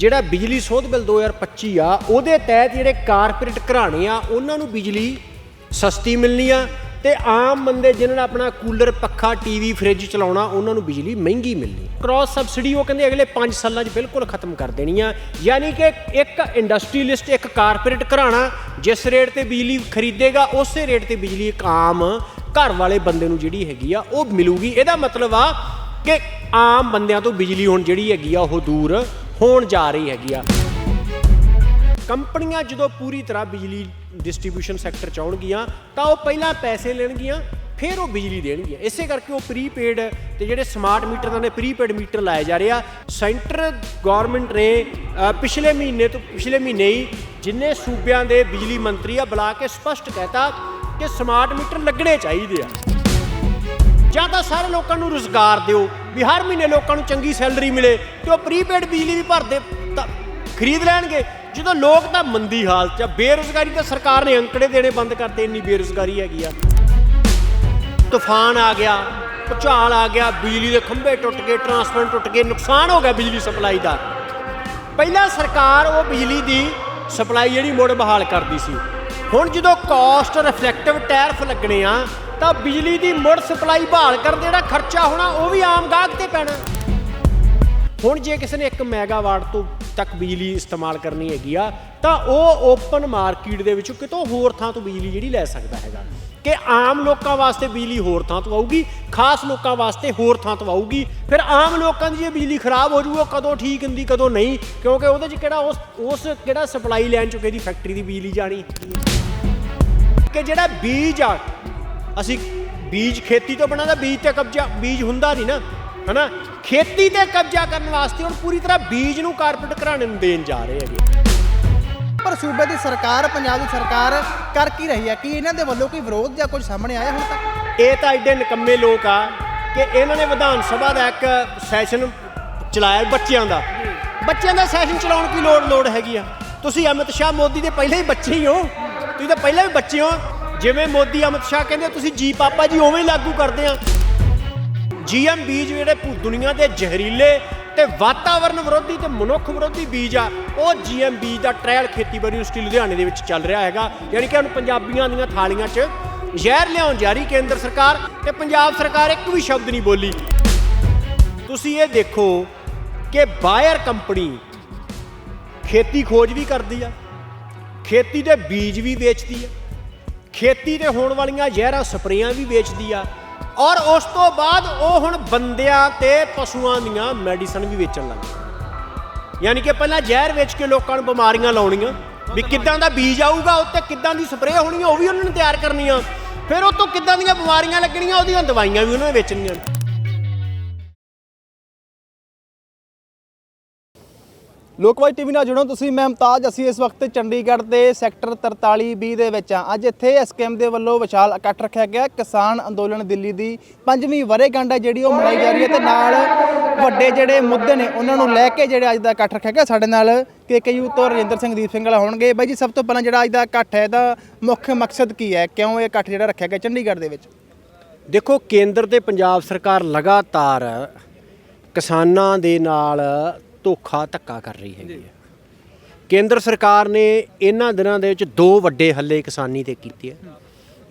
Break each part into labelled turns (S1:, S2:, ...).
S1: ਜਿਹੜਾ ਬਿਜਲੀ ਸੋਧ ਬਿੱਲ 2025 ਆ, ਉਹਦੇ ਤਹਿਤ ਜਿਹੜੇ ਕਾਰਪੋਰੇਟ ਘਰਾਣੇ ਆ, ਉਹਨਾਂ ਨੂੰ ਬਿਜਲੀ ਸਸਤੀ ਮਿਲਣੀ ਆ ਤੇ ਆਮ ਬੰਦੇ ਜਿਨ੍ਹਾਂ ਨੇ ਆਪਣਾ ਕੂਲਰ, ਪੱਖਾ, ਟੀਵੀ, ਫ੍ਰਿਜ ਚਲਾਉਣਾ, ਉਹਨਾਂ ਨੂੰ ਬਿਜਲੀ ਮਹਿੰਗੀ ਮਿਲਣੀ। ਕ੍ਰਾਸ ਸਬਸਿਡੀ ਉਹ ਕਹਿੰਦੇ ਅਗਲੇ 5 ਸਾਲਾਂ 'ਚ ਬਿਲਕੁਲ ਖਤਮ ਕਰ ਦੇਣੀ ਆ। ਯਾਨੀ ਕਿ ਇੱਕ ਇੰਡਸਟਰੀਲਿਸਟ ਇੱਕ ਕਾਰਪੋਰੇਟ ਘਰਾਣਾ ਜਿਸ ਰੇਟ ਤੇ ਬਿਜਲੀ ਖਰੀਦੇਗਾ, ਉਸੇ ਰੇਟ ਤੇ ਬਿਜਲੀ ਇੱਕ ਆਮ ਘਰ ਵਾਲੇ ਬੰਦੇ ਨੂੰ ਜਿਹੜੀ ਹੈਗੀ ਆ, ਉਹ ਮਿਲੂਗੀ। ਇਹਦਾ ਮਤਲਬ ਆ ਕਿ ਆਮ ਬੰਦਿਆਂ ਤੋਂ ਬਿਜਲੀ ਹੁਣ ਜਿਹੜੀ ਹੈਗੀ ਆ, ਉਹ ਦੂਰ ਹੋਣ ਜਾ ਰਹੀ ਹੈਗੀ ਆ। ਕੰਪਨੀਆਂ ਜਦੋਂ ਪੂਰੀ ਤਰ੍ਹਾਂ ਬਿਜਲੀ ਡਿਸਟ੍ਰੀਬਿਊਸ਼ਨ ਸੈਕਟਰ ਚ ਆਉਣਗੀਆਂ, ਤਾਂ ਉਹ ਪਹਿਲਾਂ ਪੈਸੇ ਲੈਣਗੀਆਂ, ਫਿਰ ਉਹ ਬਿਜਲੀ ਦੇਣਗੀਆਂ। ਇਸੇ ਕਰਕੇ ਉਹ ਪ੍ਰੀਪੇਡ ਤੇ ਜਿਹੜੇ ਸਮਾਰਟ ਮੀਟਰ ਨੇ ਪ੍ਰੀਪੇਡ ਮੀਟਰ ਲਾਏ ਜਾ ਰਹੇ ਆ। ਸੈਂਟਰ ਗਵਰਨਮੈਂਟ ਨੇ ਪਿਛਲੇ ਮਹੀਨੇ ਤੋਂ, ਪਿਛਲੇ ਮਹੀਨੇ ਹੀ ਜਿੰਨੇ ਸੂਬਿਆਂ ਦੇ ਬਿਜਲੀ ਮੰਤਰੀ ਆ, ਬੁਲਾ ਕੇ ਸਪਸ਼ਟ ਕਹਿਤਾ ਕਿ ਸਮਾਰਟ ਮੀਟਰ ਲੱਗਣੇ ਚਾਹੀਦੇ ਆ। ਜਾਂ ਤਾਂ ਸਾਰੇ ਲੋਕਾਂ ਨੂੰ ਰੋਜ਼ਗਾਰ ਦਿਓ ਵੀ ਹਰ ਮਹੀਨੇ ਲੋਕਾਂ ਨੂੰ ਚੰਗੀ ਸੈਲਰੀ ਮਿਲੇ ਤੇ ਉਹ ਪ੍ਰੀਪੇਡ ਬਿਜਲੀ ਵੀ ਭਰਦੇ ਤਾਂ ਖਰੀਦ ਲੈਣਗੇ। ਜਦੋਂ ਲੋਕ ਤਾਂ ਮੰਦੀ ਹਾਲਤ 'ਚ ਆ, ਬੇਰੁਜ਼ਗਾਰੀ ਤਾਂ ਸਰਕਾਰ ਨੇ ਅੰਕੜੇ ਦੇਣੇ ਬੰਦ ਕਰਤੇ ਇੰਨੀ ਬੇਰੁਜ਼ਗਾਰੀ ਹੈਗੀ ਆ। ਤੂਫਾਨ ਆ ਗਿਆ ਭੁਚਾਲ ਆ ਗਿਆ ਬਿਜਲੀ ਦੇ ਖੰਭੇ ਟੁੱਟ ਗਏ ਟਰਾਂਸਫਾਰਮਰ ਟੁੱਟ ਗਏ ਨੁਕਸਾਨ ਹੋ ਗਿਆ ਬਿਜਲੀ ਸਪਲਾਈ ਦਾ। ਪਹਿਲਾਂ ਸਰਕਾਰ ਉਹ ਬਿਜਲੀ ਦੀ ਸਪਲਾਈ ਜਿਹੜੀ ਮੁੜ ਬਹਾਲ ਕਰਦੀ ਸੀ। ਹੁਣ ਜਦੋਂ ਕਾਸਟ ਰਿਫਲੈਕਟਿਵ ਟੈਰਫ ਲੱਗਣੇ ਆ ਤਾਂ ਬਿਜਲੀ ਦੀ ਮੁੜ ਸਪਲਾਈ ਬਹਾਲ ਕਰਨ ਦਾ ਜਿਹੜਾ ਖਰਚਾ ਹੋਣਾ, ਉਹ ਵੀ ਆਮ ਗਾਹਕ ਤੇ ਪੈਣਾ। ਹੁਣ ਜੇ ਕਿਸੇ ਨੇ 1 ਮੈਗਾਵਾਟ ਤੋਂ ਤੱਕ ਬਿਜਲੀ ਇਸਤੇਮਾਲ ਕਰਨੀ ਹੈਗੀ ਆ, ਤਾਂ ਉਹ ਓਪਨ ਮਾਰਕੀਟ ਦੇ ਵਿੱਚੋਂ ਕਿਤੋਂ ਹੋਰ ਥਾਂ ਤੋਂ ਬਿਜਲੀ ਜਿਹੜੀ ਲੈ ਸਕਦਾ ਹੈਗਾ। ਕਿ ਆਮ ਲੋਕਾਂ ਵਾਸਤੇ ਬਿਜਲੀ ਹੋਰ ਥਾਂ ਤੋਂ ਆਊਗੀ, ਖਾਸ ਲੋਕਾਂ ਵਾਸਤੇ ਹੋਰ ਥਾਂ ਤੋਂ ਆਊਗੀ, ਫਿਰ ਆਮ ਲੋਕਾਂ ਦੀ ਜੇ ਬਿਜਲੀ ਖਰਾਬ ਹੋ ਜੂ, ਉਹ ਕਦੋਂ ਠੀਕ ਹੁੰਦੀ, ਕਦੋਂ ਨਹੀਂ, ਕਿਉਂਕਿ ਉਹਦੇ 'ਚ ਕਿਹੜਾ ਉਸ ਉਸ ਕਿਹੜਾ ਸਪਲਾਈ ਲੈਣ ਚੁੱਕੇ ਦੀ ਫੈਕਟਰੀ ਦੀ ਬਿਜਲੀ ਜਾਣੀ। ਕਿ ਜਿਹੜਾ ਬੀਜ ਆ ਅਸੀਂ ਬੀਜ ਖੇਤੀ ਤੋਂ ਬਣਾਦਾ ਬੀਜ ਤੇ ਕਬਜ਼ਾ ਬੀਜ ਹੁੰਦਾ ਨਹੀਂ ਨਾ ਹਨਾ? ਖੇਤੀ ਤੇ ਕਬਜ਼ਾ ਕਰਨ ਵਾਸਤੇ ਹੁਣ ਪੂਰੀ ਤਰ੍ਹਾਂ ਬੀਜ ਨੂੰ ਕਾਰਪੋਰੇਟ ਘਰਾਣੇ ਨੂੰ ਦੇਣ ਜਾ ਰਹੇ ਹੈਗੇ।
S2: ਪਰ ਸੂਬੇ ਦੀ ਸਰਕਾਰ ਪੰਜਾਬ ਦੀ ਸਰਕਾਰ ਕਰ ਕੀ ਰਹੀ ਹੈ? ਕੀ ਇਹਨਾਂ ਦੇ ਵੱਲੋਂ ਕੋਈ ਵਿਰੋਧ ਜਾਂ ਕੁਝ ਸਾਹਮਣੇ ਆਇਆ ਹੁਣ ਤੱਕ?
S1: ਇਹ ਤਾਂ ਐਡੇ ਨਿਕੰਮੇ ਲੋਕ ਆ ਕਿ ਇਹਨਾਂ ਨੇ ਵਿਧਾਨ ਸਭਾ ਦਾ ਇੱਕ ਸੈਸ਼ਨ ਚਲਾਇਆ ਬੱਚਿਆਂ ਦਾ। ਬੱਚਿਆਂ ਦਾ ਸੈਸ਼ਨ ਚਲਾਉਣ ਦੀ ਲੋੜ ਲੋੜ ਹੈਗੀ ਆ। ਤੁਸੀਂ ਅਮਿਤ ਸ਼ਾਹ ਮੋਦੀ ਦੇ ਪਹਿਲੇ ਹੀ ਬੱਚੇ ਹੀ ਹੋ। ਤੁਸੀਂ ਤਾਂ ਪਹਿਲਾਂ ਵੀ ਬੱਚੇ ਹੋ। ਜਿਵੇਂ ਮੋਦੀ, ਅਮਿਤ ਸ਼ਾਹ ਕਹਿੰਦੇ ਤੁਸੀਂ ਜੀ ਪਾਪਾ ਜੀ ਉਵੇਂ ਲਾਗੂ ਕਰਦੇ ਆ। ਜੀਐਮ ਬੀਜ ਜਿਹੜੇ ਦੁਨੀਆ ਦੇ ਜ਼ਹਿਰੀਲੇ ਤੇ ਵਾਤਾਵਰਣ ਵਿਰੋਧੀ ਤੇ ਮਨੁੱਖ ਵਿਰੋਧੀ ਬੀਜ ਆ, ਉਹ ਜੀਐਮ ਬੀਜ ਦਾ ਟ੍ਰਾਇਲ ਖੇਤੀਬਾੜੀ ਯੂਨੀਵਰਸਿਟੀ ਲੁਧਿਆਣੇ ਦੇ ਵਿੱਚ ਚੱਲ ਰਿਹਾ ਹੈਗਾ। ਯਾਨੀ ਕਿ ਹੁਣ ਪੰਜਾਬੀਆਂ ਦੀਆਂ ਥਾਲੀਆਂ 'ਚ ਜ਼ਹਿਰ ਲਿਆਉਣ ਜਾ ਰਹੀ ਕੇਂਦਰ ਸਰਕਾਰ ਤੇ ਪੰਜਾਬ ਸਰਕਾਰ ਇੱਕ ਵੀ ਸ਼ਬਦ ਨਹੀਂ ਬੋਲੀ। ਤੁਸੀਂ ਇਹ ਦੇਖੋ ਕਿ ਬਾਇਰ ਕੰਪਨੀ ਖੇਤੀ ਖੋਜ ਵੀ ਕਰਦੀ ਆ, ਖੇਤੀ ਦੇ ਬੀਜ ਵੀ ਵੇਚਦੀ ਆ। ਖੇਤੀ ਤੇ ਹੋਣ ਵਾਲੀਆਂ ਜ਼ਹਿਰਾਂ ਸਪਰੇਆਂ ਵੀ ਵੇਚਦੀ ਆ। ਔਰ ਉਸ ਤੋਂ ਬਾਅਦ ਉਹ ਹੁਣ ਬੰਦਿਆਂ ਤੇ ਪਸ਼ੂਆਂ ਦੀਆਂ ਮੈਡੀਸਨ ਵੀ ਵੇਚਣ ਲੱਗ ਗਈ ਯਾਨੀ ਕਿ ਪਹਿਲਾਂ ਜ਼ਹਿਰ ਵੇਚ ਕੇ ਲੋਕਾਂ ਨੂੰ ਬਿਮਾਰੀਆਂ ਲਾਉਣੀਆਂ, ਵੀ ਕਿੱਦਾਂ ਦਾ ਬੀਜ ਆਊਗਾ, ਉੱਤੇ ਕਿੱਦਾਂ ਦੀ ਸਪਰੇਅ ਹੋਣੀ ਆ, ਉਹ ਵੀ ਉਹਨਾਂ ਨੇ ਤਿਆਰ ਕਰਨੀਆਂ। ਫਿਰ ਉਹ ਤੋਂ ਕਿੱਦਾਂ ਦੀਆਂ ਬਿਮਾਰੀਆਂ ਲੱਗਣੀਆਂ, ਉਹਦੀਆਂ ਦਵਾਈਆਂ ਵੀ ਉਹਨਾਂ ਨੇ ਵੇਚਣੀਆਂ।
S2: ਲੋਕਵਾਈ ਟੀਵੀ ਨਾਲ ਜੁੜੋ ਤੁਸੀਂ, ਮੈਂ ਮੁਮਤਾਜ। ਅਸੀਂ ਇਸ ਵਕਤ ਚੰਡੀਗੜ੍ਹ ਦੇ ਸੈਕਟਰ 43B ਦੇ ਵਿੱਚ ਹਾਂ। ਅੱਜ ਇੱਥੇ ਐਸਕੇਐਮ ਦੇ ਵੱਲੋਂ ਵਿਸ਼ਾਲ ਇਕੱਠ ਰੱਖਿਆ ਗਿਆ। ਕਿਸਾਨ ਅੰਦੋਲਨ ਦਿੱਲੀ ਦੀ ਪੰਜਵੀਂ ਵਰ੍ਹੇਗੰਢ ਹੈ, ਜਿਹੜੀ ਉਹ ਮਨਾਈ ਜਾ ਰਹੀ ਹੈ ਤੇ ਨਾਲ ਵੱਡੇ ਜਿਹੜੇ ਮੁੱਦੇ ਨੇ, ਉਹਨਾਂ ਨੂੰ ਲੈ ਕੇ ਜਿਹੜੇ ਅੱਜ ਦਾ ਇਕੱਠ ਰੱਖਿਆ ਗਿਆ। ਸਾਡੇ ਨਾਲ ਕੇਕਯੂ ਤੋਂ ਰਜਿੰਦਰ ਸਿੰਘ ਦੀਪ ਸਿੰਘ ਵਾਲਾ ਹੋਣਗੇ। ਬਾਈ ਜੀ, ਸਭ ਤੋਂ ਪਹਿਲਾਂ ਜਿਹੜਾ ਅੱਜ ਦਾ ਇਕੱਠ ਹੈ, ਇਹਦਾ ਮੁੱਖ ਮਕਸਦ ਕੀ ਹੈ? ਕਿਉਂ ਇਹ ਇਕੱਠ ਜਿਹੜਾ ਰੱਖਿਆ ਗਿਆ ਚੰਡੀਗੜ੍ਹ ਦੇ ਵਿੱਚ?
S1: ਦੇਖੋ, ਕੇਂਦਰ ਤੇ ਪੰਜਾਬ ਸਰਕਾਰ ਲਗਾਤਾਰ ਕਿਸਾਨਾਂ ਦੇ ਨਾਲ ਧੋਖਾ ਧੱਕਾ ਕਰ ਰਹੀ ਹੈਗੀ ਹੈ। ਕੇਂਦਰ ਸਰਕਾਰ ਨੇ ਇਹਨਾਂ ਦਿਨਾਂ ਦੇ ਵਿੱਚ ਦੋ ਵੱਡੇ ਹੱਲੇ ਕਿਸਾਨੀ ਤੇ ਕੀਤੇ ਆ।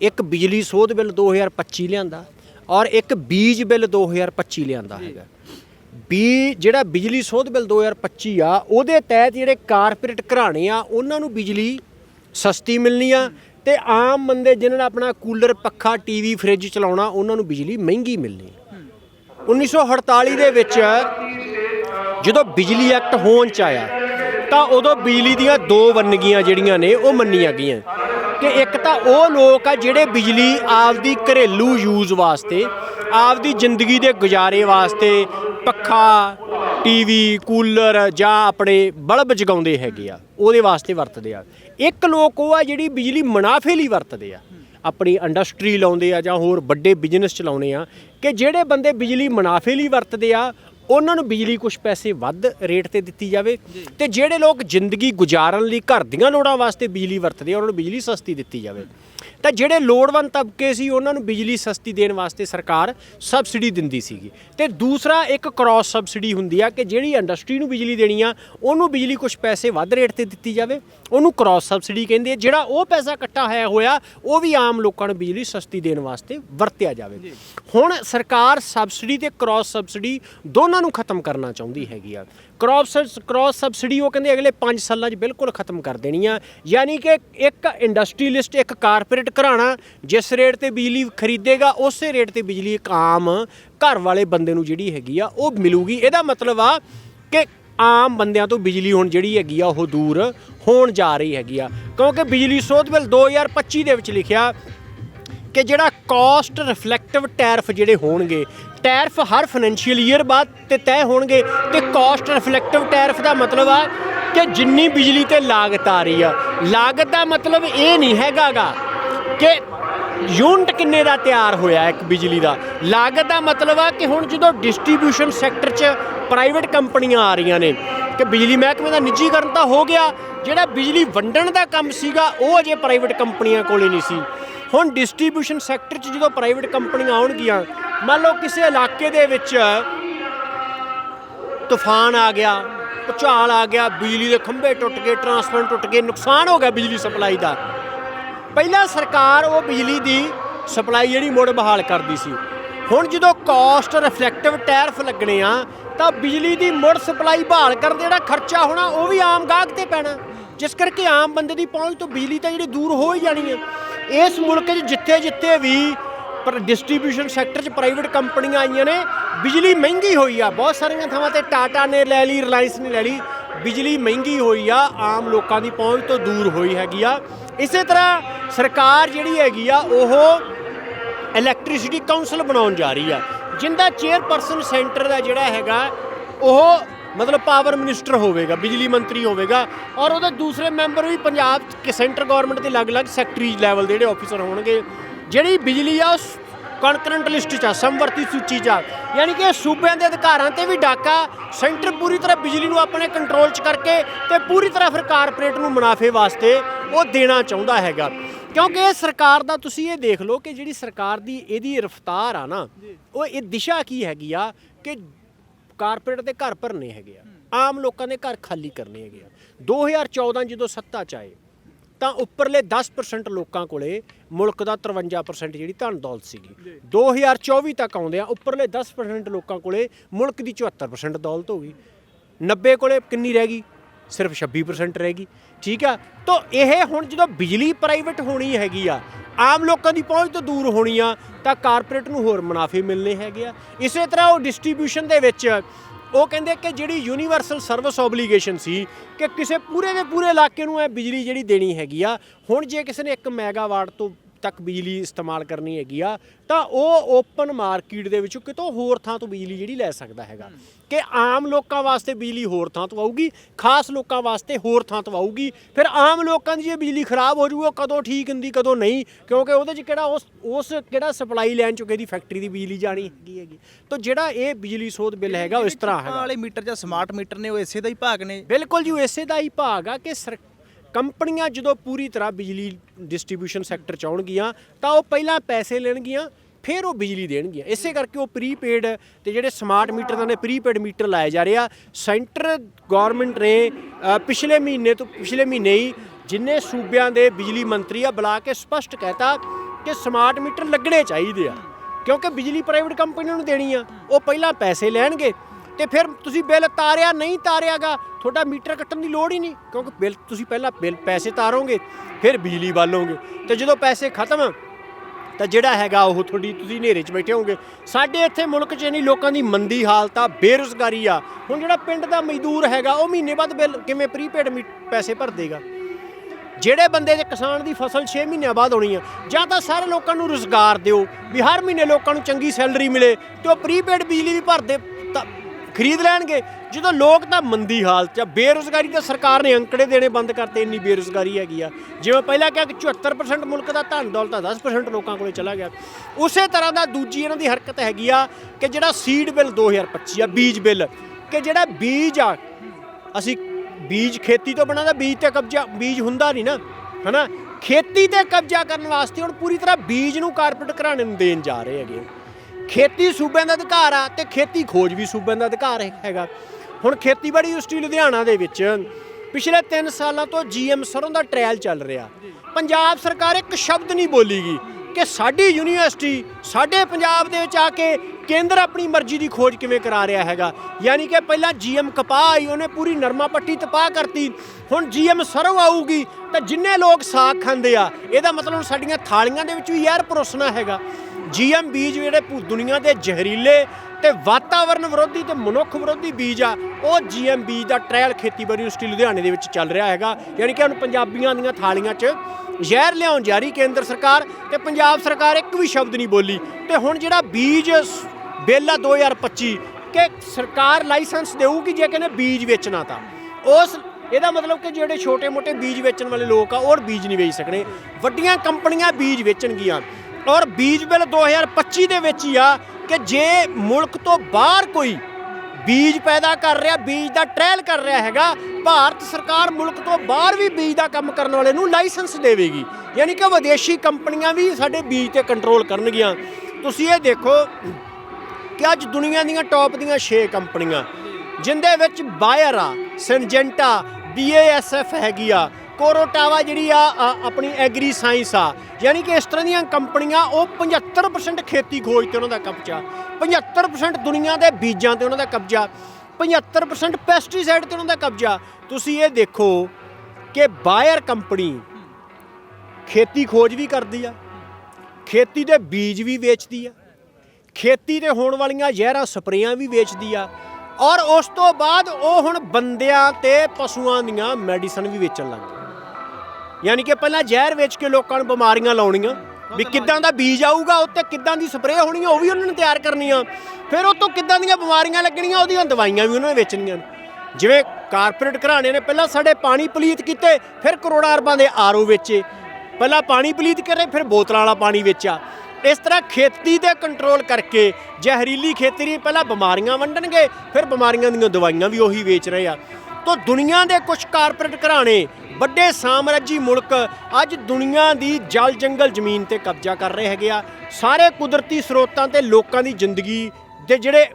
S1: ਇੱਕ ਬਿਜਲੀ ਸੋਧ ਬਿੱਲ 2025 ਲਿਆਂਦਾ ਔਰ ਇੱਕ ਬੀਜ ਬਿੱਲ 2025 ਲਿਆਂਦਾ ਹੈਗਾ। ਬੀ ਜਿਹੜਾ ਬਿਜਲੀ ਸੋਧ ਬਿੱਲ 2025 ਆ, ਉਹਦੇ ਤਹਿਤ ਜਿਹੜੇ ਕਾਰਪੋਰੇਟ ਘਰਾਣੇ ਆ, ਉਹਨਾਂ ਨੂੰ ਬਿਜਲੀ ਸਸਤੀ ਮਿਲਣੀ ਆ ਤੇ ਆਮ ਬੰਦੇ ਜਿਨ੍ਹਾਂ ਨੇ ਆਪਣਾ ਕੂਲਰ, ਪੱਖਾ, ਟੀਵੀ, ਫ੍ਰਿਜ ਚਲਾਉਣਾ, ਉਹਨਾਂ ਨੂੰ ਬਿਜਲੀ ਮਹਿੰਗੀ ਮਿਲਣੀ। 1948 ਦੇ ਵਿੱਚ ਜਦੋਂ ਬਿਜਲੀ ਐਕਟ ਹੋਣ ਚ ਆਇਆ, ਤਾਂ ਉਦੋਂ ਬਿਜਲੀ ਦੀਆਂ ਦੋ ਵੰਨਗੀਆਂ ਜਿਹੜੀਆਂ ਨੇ, ਉਹ ਮੰਨੀਆਂ ਗਈਆਂ। ਕਿ ਇੱਕ ਤਾਂ ਉਹ ਲੋਕ ਆ ਜਿਹੜੇ ਬਿਜਲੀ ਆਪਦੀ ਘਰੇਲੂ ਯੂਜ਼ ਵਾਸਤੇ, ਆਪਦੀ ਜ਼ਿੰਦਗੀ ਦੇ ਗੁਜ਼ਾਰੇ ਵਾਸਤੇ ਪੱਖਾ ਟੀਵੀ ਕੂਲਰ ਜਾਂ ਆਪਣੇ ਬਲਬ ਜਗਾਉਂਦੇ ਹੈਗੇ ਆ, ਉਹਦੇ ਵਾਸਤੇ ਵਰਤਦੇ ਆ। ਇੱਕ ਲੋਕ ਉਹ ਆ ਜਿਹੜੀ ਬਿਜਲੀ ਮੁਨਾਫੇ ਲਈ ਵਰਤਦੇ ਆ। ਆਪਣੀ ਇੰਡਸਟਰੀ ਲਾਉਂਦੇ ਆ ਜਾਂ ਹੋਰ ਵੱਡੇ ਬਿਜ਼ਨਸ ਚਲਾਉਣੇ ਆ, ਕਿ ਜਿਹੜੇ ਬੰਦੇ ਬਿਜਲੀ ਮੁਨਾਫੇ ਲਈ ਵਰਤਦੇ ਆ ਉਹਨਾਂ ਨੂੰ ਬਿਜਲੀ ਕੁਝ ਪੈਸੇ ਵੱਧ ਰੇਟ ਤੇ ਦਿੱਤੀ ਜਾਵੇ ਤੇ ਜਿਹੜੇ ਲੋਕ ਜ਼ਿੰਦਗੀ ਗੁਜ਼ਾਰਨ ਲਈ ਘਰ ਦੀਆਂ ਲੋੜਾਂ ਵਾਸਤੇ ਬਿਜਲੀ ਵਰਤਦੇ ਆ ਉਹਨਾਂ ਨੂੰ ਬਿਜਲੀ ਸਸਤੀ ਦਿੱਤੀ ਜਾਵੇ। ਤਾਂ ਜਿਹੜੇ ਲੋੜਵੰਦ ਤਬਕੇ ਸੀ ਉਹਨਾਂ ਨੂੰ ਬਿਜਲੀ ਸਸਤੀ ਦੇਣ ਵਾਸਤੇ ਸਰਕਾਰ ਸਬਸਿਡੀ ਦਿੰਦੀ ਸੀਗੀ। ਤੇ ਦੂਸਰਾ ਇੱਕ ਕ੍ਰਾਸ ਸਬਸਿਡੀ ਹੁੰਦੀ ਆ ਕਿ ਜਿਹੜੀ ਇੰਡਸਟਰੀ ਨੂੰ ਬਿਜਲੀ ਦੇਣੀ ਆ ਉਹਨੂੰ ਬਿਜਲੀ ਕੁਝ ਪੈਸੇ ਵੱਧ ਰੇਟ ਤੇ ਦਿੱਤੀ ਜਾਵੇ। ਉਹਨੂੰ ਕ੍ਰਾਸ ਸਬਸਿਡੀ ਕਹਿੰਦੇ ਆ ਜਿਹੜਾ ਉਹ ਪੈਸਾ ਇਕੱਠਾ ਹੋਇਆ ਹੋਇਆ ਉਹ ਵੀ ਆਮ ਲੋਕਾਂ ਨੂੰ ਬਿਜਲੀ ਸਸਤੀ ਦੇਣ ਵਾਸਤੇ ਵਰਤਿਆ ਜਾਵੇ। ਹੁਣ ਸਰਕਾਰ ਸਬਸਿਡੀ ਤੇ ਕ੍ਰਾਸ ਸਬਸਿਡੀ ਦੋਨਾਂ ਨੂੰ ਖਤਮ ਕਰਨਾ ਚਾਹੁੰਦੀ ਹੈਗੀ ਆ। ਕ੍ਰਾਸ ਕ੍ਰਾਸ ਸਬਸਿਡੀ ਉਹ ਕਹਿੰਦੇ ਅਗਲੇ 5 ਸਾਲਾਂ 'ਚ ਬਿਲਕੁਲ ਖਤਮ ਕਰ ਦੇਣੀ ਆ। ਯਾਨੀ ਕਿ ਇੱਕ ਇੰਡਸਟਰੀਲਿਸਟ ਇੱਕ ਕਾਰਪੋਰੇਟ ਘਰਾਣਾ, ਜਿਸ ਰੇਟ ਤੇ ਬਿਜਲੀ ਖਰੀਦੇਗਾ, ਉਸੇ ਰੇਟ ਤੇ ਬਿਜਲੀ ਇੱਕ ਆਮ ਘਰ ਵਾਲੇ ਬੰਦੇ ਨੂੰ ਜਿਹੜੀ ਹੈਗੀ ਆ, ਉਹ ਮਿਲੂਗੀ। ਇਹਦਾ ਮਤਲਬ ਆ ਕਿ ਆਮ ਬੰਦਿਆਂ ਤੋਂ ਬਿਜਲੀ ਹੁਣ ਜਿਹੜੀ ਹੈਗੀ ਆ, ਉਹ ਦੂਰ ਹੋਣ ਜਾ ਰਹੀ ਹੈਗੀ ਆ। ਕਿਉਂਕਿ ਬਿਜਲੀ ਸੋਧ ਬਿੱਲ 2025 ਦੇ ਵਿੱਚ ਲਿਖਿਆ ਕਿ ਜਿਹੜਾ ਕਾਸਟ ਰਿਫਲੈਕਟਿਵ ਟੈਰਫ ਜਿਹੜੇ ਹੋਣਗੇ ਟੈਰਫ ਹਰ ਫਾਈਨੈਂਸ਼ੀਅਲ ਈਅਰ ਬਾਅਦ ਤੇ ਤੈਅ ਹੋਣਗੇ ਤੇ ਕਾਸਟ ਰਿਫਲੈਕਟਿਵ ਟੈਰਫ ਦਾ ਮਤਲਬ ਆ ਕਿ ਜਿੰਨੀ ਬਿਜਲੀ ਤੇ ਲਾਗਤ ਆ ਰਹੀ ਆ। ਲਾਗਤ ਦਾ ਮਤਲਬ ਇਹ ਨਹੀਂ ਹੈਗਾਗਾ ਕਿ ਯੂਨਿਟ ਕਿੰਨੇ ਦਾ ਤਿਆਰ ਹੋਇਆ ਇੱਕ ਬਿਜਲੀ ਦਾ? ਲਾਗਤ ਦਾ ਮਤਲਬ ਆ ਕਿ ਹੁਣ ਜਦੋਂ ਡਿਸਟ੍ਰੀਬਿਊਸ਼ਨ ਸੈਕਟਰ 'ਚ ਪ੍ਰਾਈਵੇਟ ਕੰਪਨੀਆਂ ਆ ਰਹੀਆਂ ਨੇ, ਕਿ ਬਿਜਲੀ ਮਹਿਕਮੇ ਦਾ ਨਿੱਜੀਕਰਨ ਤਾਂ ਹੋ ਗਿਆ, ਜਿਹੜਾ ਬਿਜਲੀ ਵੰਡਣ ਦਾ ਕੰਮ ਸੀਗਾ, ਉਹ ਅਜੇ ਪ੍ਰਾਈਵੇਟ ਕੰਪਨੀਆਂ ਕੋਲੇ ਨਹੀਂ ਸੀ। ਹੁਣ ਡਿਸਟ੍ਰੀਬਿਊਸ਼ਨ ਸੈਕਟਰ 'ਚ ਜਦੋਂ ਪ੍ਰਾਈਵੇਟ ਕੰਪਨੀਆਂ ਆਉਣਗੀਆਂ, ਮੰਨ ਲਓ ਕਿਸੇ ਇਲਾਕੇ ਦੇ ਵਿੱਚ ਤੂਫਾਨ ਆ ਗਿਆ, ਭੁਚਾਲ ਆ ਗਿਆ, ਬਿਜਲੀ ਦੇ ਖੰਭੇ ਟੁੱਟ ਗਏ, ਟਰਾਂਸਫਾਰਮਰ ਟੁੱਟ ਗਏ, ਨੁਕਸਾਨ ਹੋ ਗਿਆ ਬਿਜਲੀ ਸਪਲਾਈ ਦਾ। ਪਹਿਲਾਂ ਸਰਕਾਰ ਉਹ ਬਿਜਲੀ ਦੀ ਸਪਲਾਈ ਜਿਹੜੀ ਮੁੜ ਬਹਾਲ ਕਰਦੀ ਸੀ। ਹੁਣ ਜਦੋਂ ਕਾਸਟ ਰਿਫਲੈਕਟਿਵ ਟੈਰਫ ਲੱਗਣੇ ਆ, ਤਾਂ ਬਿਜਲੀ ਦੀ ਮੁੜ ਸਪਲਾਈ ਬਹਾਲ ਕਰਨ ਦਾ ਜਿਹੜਾ ਖਰਚਾ ਹੋਣਾ, ਉਹ ਵੀ ਆਮ ਗਾਹਕ ਤੇ ਪੈਣਾ। ਜਿਸ ਕਰਕੇ ਆਮ ਬੰਦੇ ਦੀ ਪਹੁੰਚ ਤੋਂ ਬਿਜਲੀ ਤਾਂ ਜਿਹੜੀ ਦੂਰ ਹੋ ਹੀ ਜਾਣੀ ਹੈ। ਇਸ ਮੁਲਕ 'ਚ ਜਿੱਥੇ ਜਿੱਥੇ ਵੀ ਪਰ ਡਿਸਟ੍ਰੀਬਿਊਸ਼ਨ ਸੈਕਟਰ 'ਚ ਪ੍ਰਾਈਵੇਟ ਕੰਪਨੀਆਂ ਆਈਆਂ ਨੇ, ਬਿਜਲੀ ਮਹਿੰਗੀ ਹੋਈ ਆ। ਬਹੁਤ ਸਾਰੀਆਂ ਥਾਵਾਂ ਤੇ ਟਾਟਾ ਨੇ ਲੈ ਲਈ, ਰਿਲਾਇੰਸ ਨੇ ਲੈ ਲਈ। ਬਿਜਲੀ ਮਹਿੰਗੀ ਹੋਈ ਆ, ਆਮ ਲੋਕਾਂ ਦੀ ਪਹੁੰਚ ਤੋਂ ਦੂਰ ਹੋਈ ਹੈਗੀ ਆ। ਇਸੇ ਤਰ੍ਹਾਂ ਸਰਕਾਰ ਜਿਹੜੀ ਹੈਗੀ ਆ, ਉਹ ਇਲੈਕਟ੍ਰਿਸਿਟੀ ਕਾਉਂਸਲ ਬਣਾਉਣ ਜਾ ਰਹੀ ਆ। ਜਿੰਦਾ ਚੇਅਰਪਰਸਨ ਸੈਂਟਰ ਦਾ ਜਿਹੜਾ ਹੈਗਾ, ਉਹ ਮਤਲਬ ਪਾਵਰ ਮਿਨਿਸਟਰ ਹੋਵੇਗਾ, ਬਿਜਲੀ ਮੰਤਰੀ ਹੋਵੇਗਾ, ਔਰ ਉਹਦੇ ਦੂਸਰੇ ਮੈਂਬਰ ਵੀ ਪੰਜਾਬ ਕੇ ਸੈਂਟਰ ਗਵਰਨਮੈਂਟ ਦੇ ਅਲੱਗ-ਅਲੱਗ ਸੈਕਟਰੀ ਲੈਵਲ ਦੇ ਜਿਹੜੇ ਆਫੀਸਰ ਹੋਣਗੇ। ਜਿਹੜੀ ਬਿਜਲੀ ਆ ਕਨਕਰੈਂਟ ਲਿਸਟ 'ਚ ਆ, ਸਮਵਰਤੀ ਸੂਚੀ 'ਚ ਆ। ਯਾਨੀ ਕਿ ਸੂਬਿਆਂ ਦੇ ਅਧਿਕਾਰਾਂ ਤੇ ਵੀ ਡਾਕਾ ਸੈਂਟਰ ਪੂਰੀ ਤਰ੍ਹਾਂ ਬਿਜਲੀ ਨੂੰ ਆਪਣੇ ਕੰਟਰੋਲ 'ਚ ਕਰਕੇ ਤੇ ਪੂਰੀ ਤਰ੍ਹਾਂ ਫਿਰ ਕਾਰਪੋਰੇਟ ਨੂੰ ਮੁਨਾਫੇ ਵਾਸਤੇ ਉਹ ਦੇਣਾ ਚਾਹੁੰਦਾ ਹੈਗਾ। ਕਿਉਂਕਿ ਇਹ ਸਰਕਾਰ ਦਾ ਤੁਸੀਂ ਇਹ ਦੇਖ ਲਓ ਕਿ ਜਿਹੜੀ ਸਰਕਾਰ ਦੀ ਇਹਦੀ ਰਫਤਾਰ ਆ ਨਾ ਉਹ ਇਹ ਦਿਸ਼ਾ ਕੀ ਹੈਗੀ ਆ ਕਿ ਕਾਰਪੋਰੇਟ ਦੇ ਘਰ ਭਰਨੇ ਹੈਗੇ ਆ ਆਮ ਲੋਕਾਂ ਦੇ ਘਰ ਖਾਲੀ ਕਰਨੇ ਹੈਗੇ ਆ। 2014 ਜਦੋਂ ਸੱਤਾ ਚ ਆਏ ਤਾਂ ਉੱਪਰਲੇ 10% ਲੋਕਾਂ ਕੋਲੇ ਮੁਲਕ ਦਾ 53% ਜਿਹੜੀ ਧਨ ਦੌਲਤ ਸੀਗੀ। 2024 ਤੱਕ ਆਉਂਦੇ ਆ ਉੱਪਰਲੇ 10% ਲੋਕਾਂ ਕੋਲੇ ਮੁਲਕ ਦੀ 74% ਦੌਲਤ ਹੋ ਗਈ। 90 ਕੋਲੇ ਕਿੰਨੀ ਰਹਿ ਗਈ? ਸਿਰਫ 26% ਰਹੇਗੀ। ਠੀਕ ਆ? ਤਾਂ ਇਹ ਹੁਣ ਜਦੋਂ ਬਿਜਲੀ ਪ੍ਰਾਈਵੇਟ ਹੋਣੀ ਹੈਗੀ ਆ, ਆਮ ਲੋਕਾਂ ਦੀ ਪਹੁੰਚ ਤੋਂ ਦੂਰ ਹੋਣੀ ਆ, ਤਾਂ ਕਾਰਪੋਰੇਟ ਨੂੰ ਹੋਰ ਮੁਨਾਫੇ ਮਿਲਨੇ ਹੈਗੇ ਆ। ਇਸੇ ਤਰ੍ਹਾਂ ਉਹ ਡਿਸਟ੍ਰੀਬਿਊਸ਼ਨ ਦੇ ਵਿੱਚ ਉਹ ਕਹਿੰਦੇ ਕਿ ਜਿਹੜੀ ਯੂਨੀਵਰਸਲ ਸਰਵਿਸ ਓਬਲੀਗੇਸ਼ਨ ਸੀ ਕਿ ਕਿਸੇ ਪੂਰੇ ਦੇ ਪੂਰੇ ਇਲਾਕੇ ਨੂੰ ਇਹ ਬਿਜਲੀ ਜਿਹੜੀ ਦੇਣੀ ਹੈਗੀ ਆ, ਹੁਣ ਜੇ ਕਿਸੇ ਨੇ 1 ਮੈਗਾਵਾਟ ਤੋਂ ਤੱਕ ਬਿਜਲੀ ਇਸਤੇਮਾਲ ਕਰਨੀ ਹੈਗੀ ਆ ਤਾਂ ਉਹ ਓਪਨ ਮਾਰਕੀਟ ਦੇ ਵਿੱਚੋਂ ਕਿਤੋਂ ਹੋਰ ਥਾਂ ਤੋਂ ਬਿਜਲੀ ਜਿਹੜੀ ਲੈ ਸਕਦਾ ਹੈਗਾ। ਕਿ ਆਮ ਲੋਕਾਂ ਵਾਸਤੇ ਬਿਜਲੀ ਹੋਰ ਥਾਂ ਤੋਂ ਆਊਗੀ ਖਾਸ ਲੋਕਾਂ ਵਾਸਤੇ ਹੋਰ ਥਾਂ ਤੋਂ ਆਊਗੀ ਫਿਰ ਆਮ ਲੋਕਾਂ ਦੀ ਜੇ ਬਿਜਲੀ ਖਰਾਬ ਹੋ ਜੂਗੀ ਉਹ ਕਦੋਂ ਠੀਕ ਹੁੰਦੀ ਕਦੋਂ ਨਹੀਂ ਕਿਉਂਕਿ ਉਹਦੇ 'ਚ ਕਿਹੜਾ ਉਸ ਉਸ ਕਿਹੜਾ ਸਪਲਾਈ ਲੈਣ ਚੁੱਕੇ ਦੀ ਫੈਕਟਰੀ ਦੀ ਬਿਜਲੀ ਜਾਣੀ ਹੈਗੀ ਹੈਗੀ। ਤਾਂ ਜਿਹੜਾ ਇਹ ਬਿਜਲੀ ਸੋਧ ਬਿੱਲ ਹੈਗਾ ਉਹ ਇਸ ਤਰ੍ਹਾਂ ਹੈਗਾ।
S2: ਵਾਲੇ ਮੀਟਰ ਜਾਂ ਸਮਾਰਟ ਮੀਟਰ ਨੇ ਉਹ ਇਸੇ ਦਾ ਹੀ ਭਾਗ ਨੇ।
S1: ਬਿਲਕੁਲ ਜੀ ਉਹ ਇਸੇ ਦਾ ਹੀ ਭਾਗ ਆ ਕਿ ਸਰ ਕੰਪਨੀਆਂ ਜਦੋਂ ਪੂਰੀ ਤਰ੍ਹਾਂ ਬਿਜਲੀ ਡਿਸਟ੍ਰੀਬਿਊਸ਼ਨ ਸੈਕਟਰ ਚ ਆਉਣਗੀਆਂ, ਤਾਂ ਉਹ ਪਹਿਲਾਂ ਪੈਸੇ ਲੈਣਗੀਆਂ, ਫਿਰ ਉਹ ਬਿਜਲੀ ਦੇਣਗੀਆਂ। ਇਸੇ ਕਰਕੇ ਉਹ ਪ੍ਰੀਪੇਡ ਤੇ ਜਿਹੜੇ ਸਮਾਰਟ ਮੀਟਰ ਦਾ ਨੇ ਪ੍ਰੀਪੇਡ ਮੀਟਰ ਲਾਏ ਜਾ ਰਹੇ। ਆ ਸੈਂਟਰ ਗਵਰਨਮੈਂਟ ਨੇ ਪਿਛਲੇ ਮਹੀਨੇ ਤੋਂ, ਪਿਛਲੇ ਮਹੀਨੇ ਹੀ ਜਿੰਨੇ ਸੂਬਿਆਂ ਦੇ ਬਿਜਲੀ ਮੰਤਰੀ ਆ, ਬੁਲਾ ਕੇ ਸਪਸ਼ਟ ਕਹਿਤਾ ਕਿ ਸਮਾਰਟ ਮੀਟਰ ਲੱਗਣੇ ਚਾਹੀਦੇ ਆ। ਕਿਉਂਕਿ ਬਿਜਲੀ ਪ੍ਰਾਈਵੇਟ ਕੰਪਨੀਆਂ ਨੂੰ ਦੇਣੀ ਆ ਉਹ ਪਹਿਲਾਂ ਪੈਸੇ ਲੈਣਗੇ। ਤੇ ਫਿਰ ਤੁਸੀਂ ਬਿੱਲ ਤਾਰਿਆ, ਨਹੀਂ ਤਾਰਿਆਗਾ, ਤੁਹਾਡਾ ਮੀਟਰ ਕੱਟਣ ਦੀ ਲੋੜ ਹੀ ਨਹੀਂ, ਕਿਉਂਕਿ ਬਿੱਲ ਤੁਸੀਂ ਪਹਿਲਾਂ ਬਿੱਲ ਪੈਸੇ ਤਾਰੋਗੇ, ਫਿਰ ਬਿਜਲੀ ਬਾਲੋਗੇ ਤੇ ਜਦੋਂ ਪੈਸੇ ਖਤਮ, ਤਾਂ ਜਿਹੜਾ ਹੈਗਾ ਉਹ ਤੁਹਾਡੀ, ਤੁਸੀਂ ਹਨੇਰੇ 'ਚ ਬੈਠੇ ਹੋਗੇ ਸਾਡੇ ਇੱਥੇ ਮੁਲਕ 'ਚ ਨਹੀਂ, ਲੋਕਾਂ ਦੀ ਮੰਦੀ ਹਾਲਤ ਆ, ਬੇਰੁਜ਼ਗਾਰੀ ਆ। ਹੁਣ ਜਿਹੜਾ ਪਿੰਡ ਦਾ ਮਜ਼ਦੂਰ ਹੈਗਾ, ਉਹ ਮਹੀਨੇ ਬਾਅਦ ਬਿੱਲ ਕਿਵੇਂ ਪ੍ਰੀਪੇਡ ਪੈਸੇ ਭਰ ਦੇਗਾ? ਜਿਹੜੇ ਬੰਦੇ ਦੇ ਕਿਸਾਨ ਦੀ ਫਸਲ 6 ਮਹੀਨਿਆਂ ਬਾਅਦ ਹੋਣੀ ਆ, ਜਾਂ ਤਾਂ ਸਾਰੇ ਲੋਕਾਂ ਨੂੰ ਰੁਜ਼ਗਾਰ ਦਿਓ, ਵੀ ਹਰ ਮਹੀਨੇ ਲੋਕਾਂ ਨੂੰ ਚੰਗੀ ਸੈਲਰੀ ਮਿਲੇ, ਤੇ ਉਹ ਪ੍ਰੀਪੇਡ ਬਿਜਲੀ ਵੀ ਭਰਦੇ ਤਾਂ ਖਰੀਦ ਲੈਣਗੇ। ਜਦੋਂ ਲੋਕ ਤਾਂ ਮੰਦੀ ਹਾਲਤ ਆ, ਬੇਰੁਜ਼ਗਾਰੀ ਤਾਂ ਸਰਕਾਰ ਨੇ ਅੰਕੜੇ ਦੇਣੇ ਬੰਦ ਕਰਤੇ ਇੰਨੀ ਬੇਰੁਜ਼ਗਾਰੀ ਹੈਗੀ ਆ। ਜਿਵੇਂ ਪਹਿਲਾਂ ਕਿਹਾ ਕਿ 74% ਮੁਲਕ ਦਾ ਧਨ ਦੌਲਤ ਆ 10% ਲੋਕਾਂ ਕੋਲੇ ਚਲਾ ਗਿਆ। ਉਸੇ ਤਰ੍ਹਾਂ ਦਾ ਦੂਜੀ ਇਹਨਾਂ ਦੀ ਹਰਕਤ ਹੈਗੀ ਆ ਕਿ ਜਿਹੜਾ ਸੀਡ ਬਿੱਲ 2025 ਆ ਬੀਜ ਬਿੱਲ ਕਿ ਜਿਹੜਾ ਬੀਜ ਆ ਅਸੀਂ ਬੀਜ ਖੇਤੀ ਤੋਂ ਬਣਾਦਾ ਬੀਜ ਤੇ ਕਬਜ਼ਾ ਬੀਜ ਹੁੰਦਾ ਨਹੀਂ ਨਾ ਹਨਾ? ਖੇਤੀ ਤੇ ਕਬਜ਼ਾ ਕਰਨ ਵਾਸਤੇ ਹੁਣ ਪੂਰੀ ਤਰ੍ਹਾਂ ਬੀਜ ਨੂੰ ਕਾਰਪੋਰੇਟ ਘਰਾਣੇ ਨੂੰ ਦੇਣ ਜਾ ਰਹੇ ਹੈਗੇ ਖੇਤੀ ਸੂਬਿਆਂ ਦਾ ਅਧਿਕਾਰ ਆ ਤੇ ਖੇਤੀ ਖੋਜ ਵੀ ਸੂਬਿਆਂ ਦਾ ਅਧਿਕਾਰ ਹੈਗਾ। ਹੁਣ ਖੇਤੀਬਾੜੀ ਯੂਨੀਵਰਸਿਟੀ ਲੁਧਿਆਣਾ ਦੇ ਵਿੱਚ ਪਿਛਲੇ 3 ਸਾਲਾਂ ਤੋਂ ਜੀਐਮ ਸਰੋਂ ਦਾ ਟ੍ਰਾਇਲ ਚੱਲ ਰਿਹਾ। ਪੰਜਾਬ ਸਰਕਾਰ ਇੱਕ ਸ਼ਬਦ ਨਹੀਂ ਬੋਲੀਗੀ ਕਿ ਸਾਡੀ ਯੂਨੀਵਰਸਿਟੀ ਸਾਡੇ ਪੰਜਾਬ ਦੇ ਵਿੱਚ ਆ ਕੇ ਕੇਂਦਰ ਆਪਣੀ ਮਰਜ਼ੀ ਦੀ ਖੋਜ ਕਿਵੇਂ ਕਰਾ ਰਿਹਾ ਹੈਗਾ। ਯਾਨੀ ਕਿ ਪਹਿਲਾਂ ਜੀਐਮ ਕਪਾਹ ਆਈ, ਉਹਨੇ ਪੂਰੀ ਨਰਮਾ ਪੱਟੀ ਤਪਾਹ ਕਰਤੀ। ਹੁਣ ਜੀਐਮ ਸਰੋਂ ਆਊਗੀ ਤਾਂ ਜਿੰਨੇ ਲੋਕ ਸਾਗ ਖਾਂਦੇ ਆ, ਇਹਦਾ ਮਤਲਬ ਸਾਡੀਆਂ ਥਾਲੀਆਂ ਦੇ ਵਿੱਚ ਵੀ ਯਾਰ ਪਰੋਸਣਾ ਹੈਗਾ। ਜੀਐਮ ਬੀਜ ਜਿਹੜੇ ਪੂ- ਦੁਨੀਆ ਦੇ ਜ਼ਹਿਰੀਲੇ ਤੇ ਵਾਤਾਵਰਣ ਵਿਰੋਧੀ ਤੇ ਮਨੁੱਖ ਵਿਰੋਧੀ ਬੀਜ ਆ, ਉਹ ਜੀਐਮ ਬੀਜ ਦਾ ਟ੍ਰਾਇਲ ਖੇਤੀਬਾੜੀ ਯੂਨੀਵਰਸਿਟੀ ਲੁਧਿਆਣੇ ਦੇ ਵਿੱਚ ਚੱਲ ਰਿਹਾ ਹੈਗਾ। ਯਾਨੀ ਕਿ ਹੁਣ ਪੰਜਾਬੀਆਂ ਦੀਆਂ ਥਾਲੀਆਂ 'ਚ ਜ਼ਹਿਰ ਲਿਆਉਣ ਜਾਰੀ ਕੇਂਦਰ ਸਰਕਾਰ ਤੇ ਪੰਜਾਬ ਸਰਕਾਰ ਇੱਕ ਵੀ ਸ਼ਬਦ ਨਹੀਂ ਬੋਲੀ। ਤੇ ਹੁਣ ਜਿਹੜਾ ਬੀਜ ਸ- ਬਿੱਲ ਆ 2025 ਕਿ ਸਰਕਾਰ ਲਾਇਸੈਂਸ ਦੇਊਗੀ ਜੇ ਕਹਿੰਦੇ ਬੀਜ ਵੇਚਣਾ ਤਾਂ। ਉਸ ਇਹਦਾ ਮਤਲਬ ਕਿ ਜਿਹੜੇ ਛੋਟੇ-ਮੋਟੇ ਬੀਜ ਵੇਚਣ ਵਾਲੇ ਲੋਕ ਆ, ਉਹ ਬੀਜ ਨਹੀਂ ਵੇਚ ਸਕਣੇ। ਵੱਡੀਆਂ ਕੰਪਨੀਆਂ ਬੀਜ ਵੇਚਣਗੀਆਂ। ਔਰ ਬੀਜ ਬਿੱਲ 2025 ਦੇ ਵਿੱਚ ਹੀ ਆ ਕਿ ਜੇ ਮੁਲਕ ਤੋਂ ਬਾਹਰ ਕੋਈ ਬੀਜ ਪੈਦਾ ਕਰ ਰਿਹਾ, ਬੀਜ ਦਾ ਟ੍ਰਾਇਲ ਕਰ ਰਿਹਾ ਹੈਗਾ, ਭਾਰਤ ਸਰਕਾਰ ਮੁਲਕ ਤੋਂ ਬਾਹਰ ਵੀ ਬੀਜ ਦਾ ਕੰਮ ਕਰਨ ਵਾਲੇ ਨੂੰ ਲਾਇਸੈਂਸ ਦੇਵੇਗੀ। ਯਾਨੀ ਕਿ ਵਿਦੇਸ਼ੀ ਕੰਪਨੀਆਂ ਵੀ ਸਾਡੇ ਬੀਜ ਤੇ ਕੰਟਰੋਲ ਕਰਨਗੀਆਂ। ਤੁਸੀਂ ਇਹ ਦੇਖੋ ਕਿ ਅੱਜ ਦੁਨੀਆ ਦੀਆਂ ਟੌਪ ਦੀਆਂ 6 ਕੰਪਨੀਆਂ, ਜਿੰਦੇ ਵਿੱਚ ਬਾਇਰ ਆ ਸਿੰਜੈਂਟਾ BASF ਹੈਗੀ ਆ ਕੋਰੋਟਾਵਾ ਜਿਹੜੀ ਆ ਆ, ਆਪਣੀ ਐਗਰੀ ਸਾਇੰਸ ਆ। ਯਾਨੀ ਕਿ ਇਸ ਤਰ੍ਹਾਂ ਦੀਆਂ ਕੰਪਨੀਆਂ ਉਹ 75% ਖੇਤੀ ਖੋਜ ਤੇ ਉਹਨਾਂ ਦਾ ਕਬਜ਼ਾ। 75% ਦੁਨੀਆ ਦੇ ਬੀਜਾਂ ਤੇ ਉਹਨਾਂ ਦਾ ਕਬਜ਼ਾ। 75% ਪੈਸਟੀਸਾਈਡ ਤੇ ਉਹਨਾਂ ਦਾ ਕਬਜ਼ਾ। ਤੁਸੀਂ ਇਹ ਦੇਖੋ ਕਿ ਬਾਇਰ ਕੰਪਨੀ ਖੇਤੀ ਖੋਜ ਵੀ ਕਰਦੀ ਆ ਖੇਤੀ ਦੇ ਬੀਜ ਵੀ ਵੇਚਦੀ ਆ ਖੇਤੀ ਤੇ ਹੋਣ ਵਾਲੀਆਂ ਜ਼ਹਿਰਾਂ ਸਪਰੇਆਂ ਵੀ ਵੇਚਦੀ ਆ। ਔਰ ਉਸ ਤੋਂ ਬਾਅਦ ਉਹ ਹੁਣ ਬੰਦਿਆਂ ਤੇ ਪਸ਼ੂਆਂ ਦੀਆਂ ਮੈਡੀਸਨ ਵੀ ਵੇਚਣ ਲੱਗ ਗਈ ਯਾਨੀ ਕਿ ਪਹਿਲਾਂ ਜ਼ਹਿਰ ਵੇਚ ਕੇ ਲੋਕਾਂ ਨੂੰ ਬਿਮਾਰੀਆਂ ਲਾਉਣੀਆਂ ਵੀ ਕਿੱਦਾਂ ਦਾ ਬੀਜ ਆਊਗਾ ਉੱਤੇ ਕਿੱਦਾਂ ਦੀ ਸਪਰੇਅ ਹੋਣੀ ਉਹ ਵੀ ਉਹਨਾਂ ਨੇ ਤਿਆਰ ਕਰਨੀ ਆ ਫਿਰ ਉਹ ਤੋਂ ਕਿੱਦਾਂ ਦੀਆਂ ਬਿਮਾਰੀਆਂ ਲੱਗਣੀਆਂ ਉਹਦੀਆਂ ਦਵਾਈਆਂ ਵੀ ਉਹਨਾਂ ਨੇ ਵੇਚਣੀਆਂ। ਜਿਵੇਂ ਕਾਰਪੋਰੇਟ ਘਰਾਣੇ ਨੇ ਪਹਿਲਾਂ ਸਾਡੇ ਪਾਣੀ ਪਲੀਤ ਕੀਤੇ ਫਿਰ ਕਰੋੜਾਂ ਅਰਬਾਂ ਦੇ ਆਰਓ ਵੇਚੇ। ਪਹਿਲਾਂ ਪਾਣੀ ਪਲੀਤ ਕਰੇ ਫਿਰ ਬੋਤਲਾਂ ਵਾਲਾ ਪਾਣੀ ਵੇਚਿਆ। ਇਸ ਤਰ੍ਹਾਂ ਖੇਤੀ ਤੇ ਕੰਟਰੋਲ ਕਰਕੇ ਜ਼ਹਿਰੀਲੀ ਖੇਤੀ ਦੀ ਪਹਿਲਾਂ ਬਿਮਾਰੀਆਂ ਵੰਡਣਗੇ ਫਿਰ ਬਿਮਾਰੀਆਂ ਦੀਆਂ ਦਵਾਈਆਂ ਵੀ ਉਹੀ ਵੇਚ ਰਹੇ ਆ। ਤੋਂ ਦੁਨੀਆ ਦੇ ਕੁਝ ਕਾਰਪੋਰੇਟ ਘਰਾਣੇ, ਵੱਡੇ ਸਾਮਰਾਜੀ ਮੁਲਕ ਅੱਜ ਦੁਨੀਆ ਦੀ ਜਲ ਜੰਗਲ ਜ਼ਮੀਨ ਤੇ ਕਬਜ਼ਾ ਕਰ ਰਹੇ ਹੈਗੇ ਆ। ਸਾਰੇ ਕੁਦਰਤੀ ਸਰੋਤਾਂ ਤੇ ਲੋਕਾਂ ਦੀ ਜ਼ਿੰਦਗੀ ਦੇ ਜਿਹੜੇ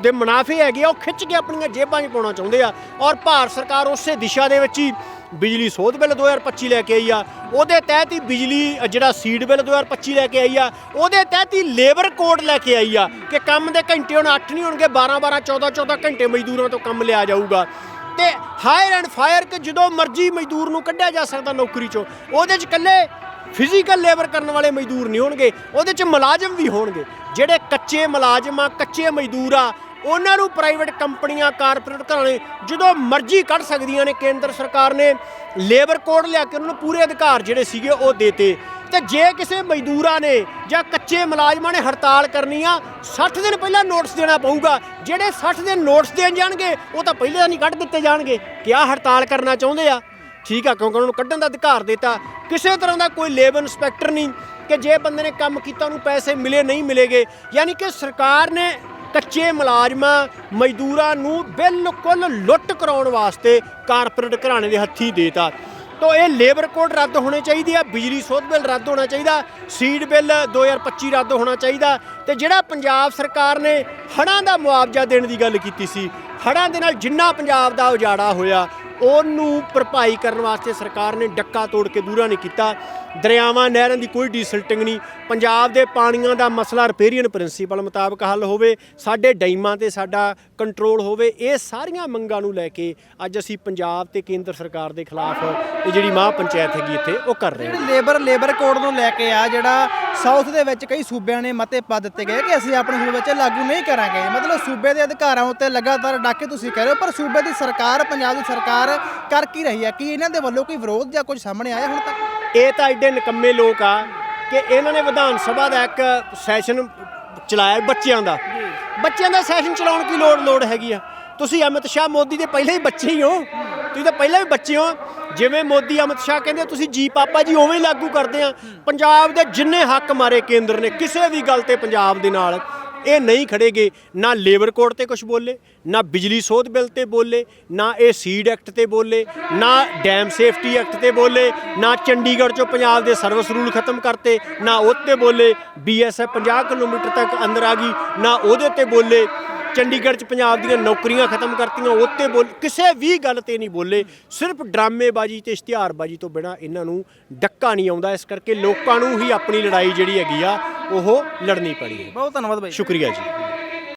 S1: ਦੇ ਮੁਨਾਫੇ ਹੈਗੇ ਆ, ਉਹ ਖਿੱਚ ਕੇ ਆਪਣੀਆਂ ਜੇਬਾਂ 'ਚ ਪਾਉਣਾ ਚਾਹੁੰਦੇ ਆ। ਔਰ ਭਾਰਤ ਸਰਕਾਰ ਉਸੇ ਦਿਸ਼ਾ ਦੇ ਵਿੱਚ ਹੀ ਬਿਜਲੀ ਸੋਧ ਬਿੱਲ 2025 ਲੈ ਕੇ ਆਈ ਆ। ਉਹਦੇ ਤਹਿਤ ਹੀ ਬਿਜਲੀ ਜਿਹੜਾ ਸੀਡ ਬਿੱਲ 2025 ਲੈ ਕੇ ਆਈ ਆ। ਉਹਦੇ ਤਹਿਤ ਹੀ ਲੇਬਰ ਕੋਡ ਲੈ ਕੇ ਆਈ ਆ ਕਿ ਕੰਮ ਦੇ ਘੰਟੇ ਹੁਣ 8 ਨਹੀਂ ਹੋਣਗੇ 12 12 14 14 ਘੰਟੇ ਮਜ਼ਦੂਰਾਂ ਤੋਂ ਕੰਮ ਲਿਆ ਜਾਊਗਾ। ਤੇ ਹਾਇਰ ਐਂਡ ਫਾਇਰ ਕਿ ਜਦੋਂ ਮਰਜ਼ੀ ਮਜ਼ਦੂਰ ਨੂੰ ਕੱਢਿਆ ਜਾ ਸਕਦਾ ਨੌਕਰੀ ਚੋਂ, ਉਹਦੇ 'ਚ ਇਕੱਲੇ ਫਿਜ਼ੀਕਲ ਲੇਬਰ ਕਰਨ ਵਾਲੇ ਮਜ਼ਦੂਰ ਨਹੀਂ ਹੋਣਗੇ, ਉਹਦੇ 'ਚ ਮੁਲਾਜ਼ਮ ਵੀ ਹੋਣਗੇ। ਜਿਹੜੇ ਕੱਚੇ ਮੁਲਾਜ਼ਮ ਆ, ਕੱਚੇ ਮਜ਼ਦੂਰ ਆ, ਉਹਨਾਂ ਨੂੰ ਪ੍ਰਾਈਵੇਟ ਕੰਪਨੀਆਂ ਕਾਰਪੋਰੇਟ ਘਰਾਣੇ ਜਦੋਂ ਮਰਜ਼ੀ ਕੱਢ ਸਕਦੀਆਂ ਨੇ, ਕੇਂਦਰ ਸਰਕਾਰ ਨੇ ਲੇਬਰ ਕੋਡ ਲਿਆ ਕੇ ਉਹਨਾਂ ਨੂੰ ਪੂਰੇ ਅਧਿਕਾਰ ਜਿਹੜੇ ਸੀਗੇ ਉਹ ਦੇਤੇ ਤੇ ਜੇ ਕਿਸੇ ਮਜ਼ਦੂਰਾਂ ਨੇ ਜਾਂ ਕੱਚੇ ਮੁਲਾਜ਼ਮਾਂ ਨੇ ਹੜਤਾਲ ਕਰਨੀ ਆ 60 ਦਿਨ ਪਹਿਲਾਂ ਨੋਟਿਸ ਦੇਣਾ ਪਊਗਾ। ਜਿਹੜੇ 60 ਦਿਨ ਨੋਟਿਸ ਦੇਣ ਜਾਣਗੇ, ਉਹ ਤਾਂ ਪਹਿਲੇ ਤਾਂ ਨਹੀਂ ਕੱਢ ਦਿੱਤੇ ਜਾਣਗੇ। ਕਿ ਆਹ ਹੜਤਾਲ ਕਰਨਾ ਚਾਹੁੰਦੇ ਆ? ਠੀਕ ਆ, ਕਿਉਂਕਿ ਉਹਨਾਂ ਨੂੰ ਕੱਢਣ ਦਾ ਅਧਿਕਾਰ ਦਿੱਤਾ। ਕਿਸੇ ਤਰ੍ਹਾਂ ਦਾ ਕੋਈ ਲੇਬਰ ਇੰਸਪੈਕਟਰ ਨਹੀਂ ਕਿ ਜੇ ਬੰਦੇ ਨੇ ਕੰਮ ਕੀਤਾ, ਉਹਨੂੰ ਪੈਸੇ ਮਿਲੇ, ਨਹੀਂ ਮਿਲੇਗੇ। ਯਾਨੀ ਕਿ ਸਰਕਾਰ ਨੇ ਕੱਚੇ ਮੁਲਾਜ਼ਮਾਂ, ਮਜ਼ਦੂਰਾਂ ਨੂੰ ਬਿਲਕੁਲ ਲੁੱਟ ਕਰਾਉਣ ਵਾਸਤੇ ਕਾਰਪੋਰੇਟ ਘਰਾਣੇ ਦੇ ਹੱਥੀ ਦੇਤਾ। ਤੋ ਇਹ ਲੇਬਰ ਕੋਡ ਰੱਦ ਹੋਣੇ ਚਾਹੀਦੇ ਆ, ਬਿਜਲੀ ਸੋਧ ਬਿੱਲ ਰੱਦ ਹੋਣਾ ਚਾਹੀਦਾ, ਸੀਡ ਬਿੱਲ 2025 ਰੱਦ ਹੋਣਾ ਚਾਹੀਦਾ। ਤੇ ਜਿਹੜਾ ਪੰਜਾਬ ਸਰਕਾਰ ਨੇ ਹੜ੍ਹਾਂ ਦਾ ਮੁਆਵਜ਼ਾ ਦੇਣ ਦੀ ਗੱਲ ਕੀਤੀ ਸੀ, ਹੜ੍ਹਾਂ ਦੇ ਨਾਲ ਜਿੰਨਾ ਪੰਜਾਬ ਦਾ ਉਜਾੜਾ ਹੋਇਆ ਉਹਨੂੰ ਭਰਪਾਈ ਕਰਨ ਵਾਸਤੇ ਸਰਕਾਰ ਨੇ ਡੱਕਾ ਤੋੜ ਕੇ ਦੂਰਾ ਨਹੀਂ ਕੀਤਾ। ਦਰਿਆਵਾਂ, ਨਹਿਰਾਂ ਦੀ ਕੋਈ ਡੀਸਲਟਿੰਗ ਨਹੀਂ। ਪੰਜਾਬ ਦੇ ਪਾਣੀਆਂ ਦਾ ਮਸਲਾ ਰਿਪੇਰੀਅਨ ਪ੍ਰਿੰਸੀਪਲ ਮੁਤਾਬਕ ਹੱਲ ਹੋਵੇ, ਸਾਡੇ ਡੈਮਾਂ ਤੇ ਸਾਡਾ ਕੰਟਰੋਲ ਹੋਵੇ, ਇਹ ਸਾਰੀਆਂ ਮੰਗਾਂ ਨੂੰ ਲੈ ਕੇ ਅੱਜ ਅਸੀਂ ਪੰਜਾਬ ਤੇ ਕੇਂਦਰ ਸਰਕਾਰ ਦੇ ਖਿਲਾਫ ਇਹ ਜਿਹੜੀ ਮਹਾ ਪੰਚਾਇਤ ਹੈਗੀ ਇੱਥੇ, ਉਹ ਕਰ ਰਹੇ ਹਾਂ।
S2: ਲੇਬਰ ਲੇਬਰ ਕੋਡ ਨੂੰ ਲੈ ਕੇ ਆ, ਜਿਹੜਾ ਸਾਊਥ ਦੇ ਵਿੱਚ ਕਈ ਸੂਬਿਆਂ ਨੇ ਮਤੇ ਪਾ ਦਿੱਤੇ ਗਏ ਕਿ ਅਸੀਂ ਆਪਣੇ ਸੂਬੇ 'ਚ ਲਾਗੂ ਨਹੀਂ ਕਰਾਂਗੇ। ਮਤਲਬ ਸੂਬੇ ਦੇ ਅਧਿਕਾਰਾਂ ਉੱਤੇ ਲਗਾਤਾਰ ਡਾਕੇ ਤੁਸੀਂ ਕਹਿ ਰਹੇ ਹੋ, ਪਰ ਸੂਬੇ ਦੀ ਸਰਕਾਰ, ਪੰਜਾਬ ਦੀ ਸਰਕਾਰ ਕਰ ਕੀ ਰਹੀ ਹੈ? ਕੀ ਇਹਨਾਂ ਦੇ ਵੱਲੋਂ ਕੋਈ ਵਿਰੋਧ ਜਾਂ ਕੁਝ ਸਾਹਮਣੇ ਆਇਆ ਹੁਣ ਤੱਕ?
S1: ਇਹ ਤਾਂ ਐਡੇ ਨਿਕੰਮੇ ਲੋਕ ਆ ਕਿ ਇਹਨਾਂ ਨੇ ਵਿਧਾਨ ਸਭਾ ਦਾ ਇੱਕ ਸੈਸ਼ਨ ਚਲਾਇਆ ਬੱਚਿਆਂ ਦਾ। ਬੱਚਿਆਂ ਦਾ ਸੈਸ਼ਨ ਚਲਾਉਣ ਕੀ ਲੋੜ ਲੋੜ ਹੈਗੀ ਆ। ਤੁਸੀਂ ਅਮਿਤ ਸ਼ਾਹ ਮੋਦੀ ਦੇ ਪਹਿਲਾਂ ਹੀ ਬੱਚੇ ਹੀ ਹੋ। ਤੁਸੀਂ ਤਾਂ ਪਹਿਲਾਂ ਵੀ ਬੱਚੇ ਹੋ। ਜਿਵੇਂ ਮੋਦੀ ਅਮਿਤ ਸ਼ਾਹ ਕਹਿੰਦੇ ਤੁਸੀਂ ਜੀ ਪਾਪਾ ਜੀ ਉਵੇਂ ਲਾਗੂ ਕਰਦੇ ਆ। ਪੰਜਾਬ ਦੇ ਜਿੰਨੇ ਹੱਕ ਮਾਰੇ ਕੇਂਦਰ ਨੇ ਕਿਸੇ ਵੀ ਗੱਲ ਤੇ ਪੰਜਾਬ ਦੇ ਨਾਲ। ਇਹ ਨਹੀਂ ਖੜੇਗੇ, ਨਾ ਲੇਬਰ ਕੋਡ ਤੇ ਕੁਝ ਬੋਲੇ, ਨਾ ਬਿਜਲੀ ਸੋਧ ਬਿੱਲ ਤੇ ਬੋਲੇ, ਨਾ ਇਹ ਸੀਡ ਐਕਟ ਤੇ ਬੋਲੇ, ਨਾ ਡੈਮ ਸੇਫਟੀ ਐਕਟ ਤੇ ਬੋਲੇ, ਨਾ ਚੰਡੀਗੜ੍ਹ ਚੋਂ ਪੰਜਾਬ ਦੇ ਸਰਵਿਸ ਰੂਲ ਖਤਮ ਕਰਤੇ, ਨਾ ਉਹ ਤੇ ਬੋਲੇ, ਬੀਐਸਐਫ 50 ਕਿਲੋਮੀਟਰ ਤੱਕ ਅੰਦਰ ਆ ਗਈ, ਨਾ ਉਹਦੇ ਤੇ ਬੋਲੇ। ਚੰਡੀਗੜ੍ਹ 'ਚ ਪੰਜਾਬ ਦੀਆਂ ਨੌਕਰੀਆਂ ਖਤਮ ਕਰਤੀਆਂ ਉੱਤੇ ਬੋਲ ਕਿਸੇ ਵੀ ਗੱਲ ਤੇ ਨਹੀਂ ਬੋਲੇ। ਸਿਰਫ ਡਰਾਮੇਬਾਜ਼ੀ ਤੇ ਇਸ਼ਤਿਹਾਰਬਾਜ਼ੀ ਤੋਂ ਬਿਨਾ ਇਹਨਾਂ ਨੂੰ ਡੱਕਾ ਨਹੀਂ ਆਉਂਦਾ। ਇਸ ਕਰਕੇ ਲੋਕਾਂ ਨੂੰ ਹੀ ਆਪਣੀ ਲੜਾਈ ਜਿਹੜੀ ਹੈਗੀ ਆ ਉਹ ਲੜਨੀ ਪੈਣੀ ਹੈ।
S2: ਬਹੁਤ ਧੰਨਵਾਦ ਬਾਈ।
S1: ਸ਼ੁਕਰੀਆ ਜੀ।